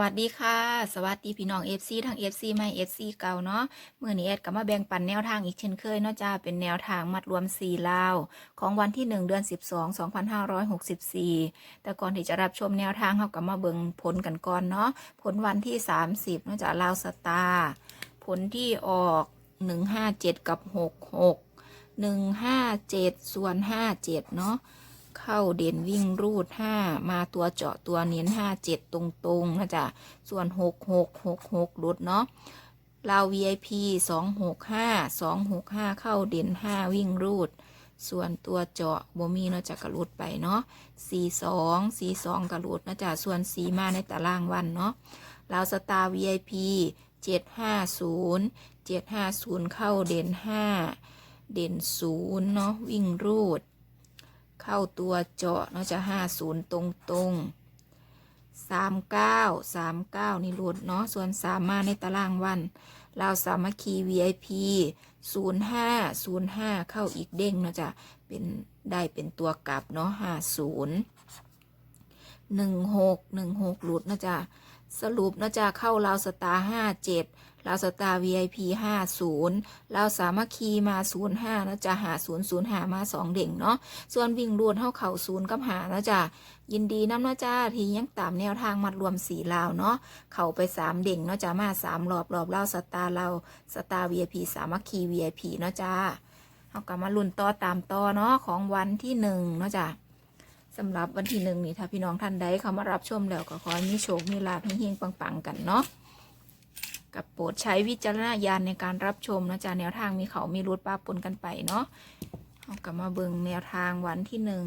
วัสดีค่ะ สวัสดีพี่น้อง FC ทาง FC ใหม่ FC เก่าเนาะเมื่อนี้แอดก็มาแบ่งปันแนวทางอีกเช่นเคยเนาะจ้าเป็นแนวทางมัดรวม4ลาว ของวันที่ 1 เดือน 12 2564 แต่ก่อนที่จะรับชมแนวทางเราก็มาเบิ่งผลกันก่อนเนาะผลวันที่ 30เนาะจ้าลาวสตาร์ผลที่ออก 157 กับ 66 157 ส่วน 57 เนาะ เข้าเด่นวิ่งรูดห้ามาตัวเจาะตัวเน้นห้าเจ็ดตรงๆนะจ๊ะส่วนหกหกหกหกรุดเนาะลาว VIP สองหกห้าสองหกห้าเข้าเด่นห้าวิ่งรูด ส่วนตัวเจาะบ่มีเนาะจะกระลุดไปเนาะสี่สองสี่สองกระลุดนะจ๊ะส่วนสีมาในตารางวันเนาะลาวสตาร์ VIP เจ็ดห้าศูนย์เจ็ดห้าศูนย์เข้าเด่นห้าเด่นศูนย์เนาะวิ่งรูด เข้าตัวเจาะเนาะจะห้าศูนย์ตรงตรงสามเก้าสามเก้านี่หลุดเนาะส่วนสามมาในตารางวันลาสามัคคี VIP ศูนย์ห้าศูนย์ห้าเข้าอีกเด้งเนาะจะเป็นได้เป็นตัวกลับเนาะห้าศูนย์หนึ่งหกหนึ่งหกหลุดเนาะจะ สรุปนาะจะเข้าลาวสตาร์ห้าเจ็ดลาวสตาร์ VIP ห้าศูนย์ลาวสามัคคีมาศูนย์ห้านะจะหาศูนย์ศูนย์หามาสองเด่งเนาะ ส่วนวิ่งรูดเท่าเข่าศูนย์กับหาแล้วจ้ะยินดีน้ำนาะจ้าที่ยังตามแนวทางมัดรวมสีลาวเนาะ เข่าไปสามเด่งเนาะจ้ามาสามรอบรอบล่าสตาร์เราสตาร์ VIP สามัคคี VIP เนาะจ้าเอากลับมาลุ้นต่อตามต่อเนาะของวันที่หนึ่งเนาะจ้า สำหรับวันที่หนึ่งนี่ถ้าพี่น้องท่านใดเขามารับชมแล้วก็ขอให้มีโชค มีลาภเฮงปังๆ กันเนาะกับโปรดใช้วิจารณญาณในการรับชมนะจ๊ะแนวทางมีเขามีรุดป้าปนกันไปเนาะเอากลับมาเบิ่งแนวทางวันที่หนึ่ง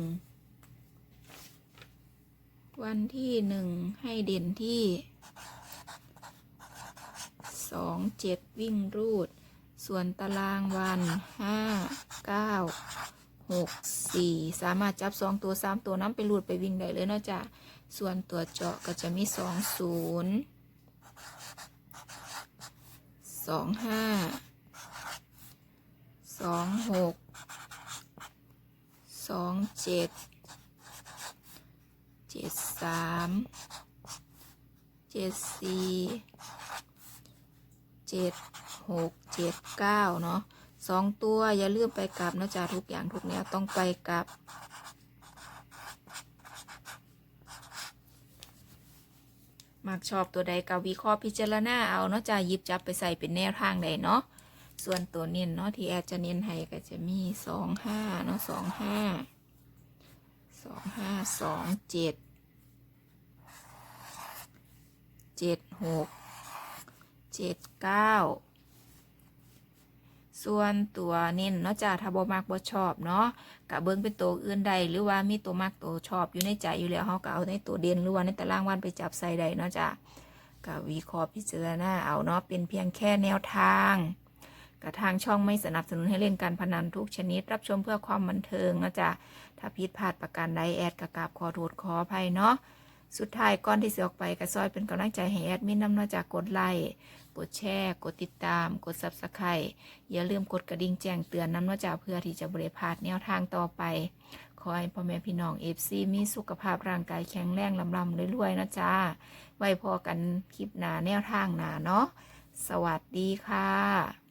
วันที่หนึ่งให้เด่นที่สองเจ็ดวิ่งรูด ส่วนตารางวันห้าเก้า หกสี่สามารถจับสองตัวสามตัวน้ำไปรูดไปวิ่งได้เลยเนาะจ้ะส่วนตัวเจาะก็จะมีสองศูนย์สองห้าสองหกสองเจ็ดเจ็ดสามเจ็ดสี่เจ็ดหกเจ็ดเก้าเนาะ สองตัวอย่าลืมไปกลับนะจ๊ะทุกอย่างทุกแนวต้องไปกลับ มักชอบตัวใดกวิเคราะห์พิจารณาเอาเนาะจ้ะหยิบจับไปใส่เป็นแนวทางใดเนาะส่วนตัวเน้นเนาะที่แอดจะเน้นให้ก็จะมีสองห้าเนาะสองห้าสองห้าสองเจ็ดเจ็ดหกเจ็ดเก้า ส่วนตัวเน้นเนาะจ้าถ้าบ่มักบ่ชอบเนาะกะเบิ่งเป็นตัวอื่นใดหรือว่ามีตัวมักตัวชอบอยู่ในใจอยู่แล้วเฮาก็เอาในตัวเด่นหรือว่าในตารางวันไปจับใส่ใดเนาะจ้ากะวิเคราะห์พิจารณาเอาเนาะเป็นเพียงแค่แนวทางกระทางช่องไม่สนับสนุนให้เล่นการพนันทุกชนิด รับชมเพื่อความบันเทิงนะจ๊ะถ้าผิดพลาดประการใดแอดกระกาบขอโทษขออภัยเนาะ สุดท้ายก่อนที่จะออกไปกระซอยเป็นกำลังใจให้แอดมินนำเนาะจากกดไลค์กดแชร์กดติดตาม กด subscribe อย่าลืมกดกระดิ่งแจ้งเตือนนำเนาะจากเพื่อที่จะบริพาดแนวทางต่อไป ขอให้พ่อแม่พี่น้องเอฟซีมีสุขภาพร่างกายแข็งแรงลำลำรวยๆนะจ๊ะไว้พอกันคลิปหนาแนวทางหนาเนาะสวัสดีค่ะ